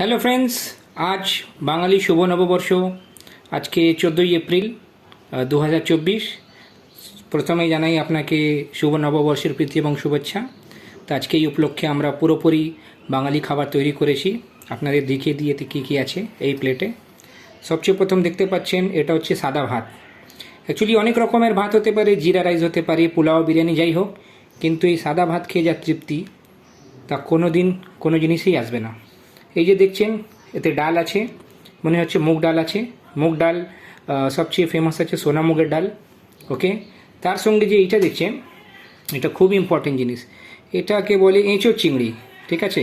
Hello friends আজ বাঙালি শুভ নববর্ষ। আজকে চোদ্দোই এপ্রিল দু প্রথমেই জানাই আপনাকে শুভ নববর্ষের প্রীতি এবং শুভেচ্ছা। তো আজকে এই উপলক্ষে আমরা পুরোপুরি বাঙালি খাবার তৈরি করেছি। আপনাদের দেখিয়ে দিয়ে কী কী আছে এই প্লেটে। সবচেয়ে প্রথম দেখতে পাচ্ছেন, এটা হচ্ছে সাদা ভাত। অ্যাকচুয়ালি অনেক রকমের ভাত হতে পারে, জিরা রাইস হতে পারে, পোলাও, বিরিয়ানি, যাই হোক। কিন্তু এই সাদা ভাত খেয়ে যা তৃপ্তি, তা কোনো দিন কোনো জিনিসই আসবে না। এই যে দেখছেন, এতে ডাল আছে, মনে হচ্ছে মুগ ডাল আছে। মুগ ডাল সবচেয়ে ফেমাস আছে সোনা মুগের ডাল ওকে তার সঙ্গে যে এইটা দেখছেন, এটা খুব ইম্পর্টেন্ট জিনিস। এটাকে বলে এঁচোড় চিংড়ি, ঠিক আছে?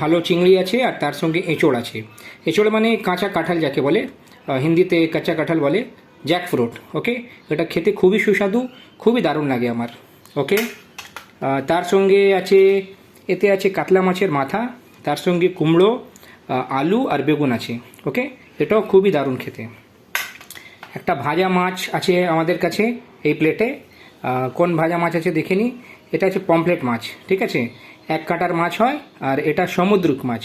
ভালো চিংড়ি আছে আর তার সঙ্গে এঁচোড় আছে। এঁচোড় মানে কাঁচা কাঁঠাল যাকে বলে হিন্দিতে কাঁচা কাঁঠাল বলে জ্যাক ফ্রুট ওকে এটা খেতে খুবই সুস্বাদু, খুবই দারুণ লাগে আমার ওকে তার সঙ্গে আছে, এতে আছে কাতলা মাছের মাথা তার সঙ্গে কুমড়ো আলু আর বেগুন আছে, ওকে? এটাও খুবই দারুণ খেতে। একটা ভাজা মাছ আছে আমাদের কাছে এই প্লেটে। কোন ভাজা মাছ আছে দেখে নিই এটা আছে পমপ্লেট মাছ, ঠিক আছে? এক কাটার মাছ হয় আর এটা সামুদ্রিক মাছ।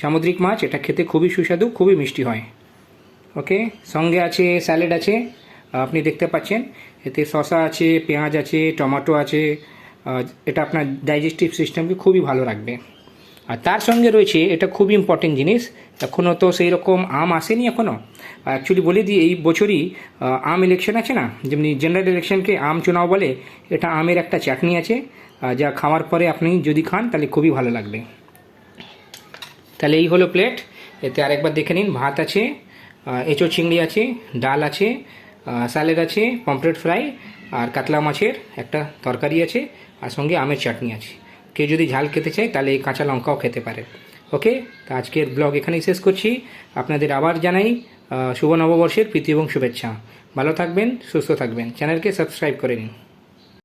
সামুদ্রিক মাছ, এটা খেতে খুবই সুস্বাদু, খুবই মিষ্টি হয়, ওকে? সঙ্গে আছে স্যালাড আছে, আপনি দেখতে পাচ্ছেন। এতে শসা আছে, পেঁয়াজ আছে, টমেটো আছে এটা আপনার ডাইজেস্টিভ সিস্টেমকে খুবই ভালো রাখবে। আর তার সঙ্গে রয়েছে এটা খুব ইম্পর্টেন্ট জিনিস। এখনও তো সেই রকম আম আসেনি এখনও অ্যাকচুয়ালি বলে দিই, এই বছরই আম ইলেকশন আছে না? যেমনি জেনারেল ইলেকশনকে আম চুনাও বলে, এটা আমের একটা চাটনি আছে যা খাওয়ার পরে আপনি যদি খান, তাহলে খুবই ভালো লাগবে। তাহলে এই হলো প্লেট এতে আরেকবার দেখে নিন, ভাত আছে এঁচোড় চিংড়ি আছে, ডাল আছে স্যালেড আছে পমফ্রেট ফ্রাই আর কাতলা মাছের একটা তরকারি আছে, আর সঙ্গে আমের চাটনি আছে। কেউ যদি ঝাল খেতে চায়, তাহলে এই কাঁচা লঙ্কাও খেতে পারে। ওকে তা আজকের ব্লগ এখানেই শেষ করছি। আপনাদের আবার জানাই শুভ নববর্ষের প্রীতি এবং শুভেচ্ছা। ভালো থাকবেন, সুস্থ থাকবেন। চ্যানেলকে সাবস্ক্রাইব করে নিন।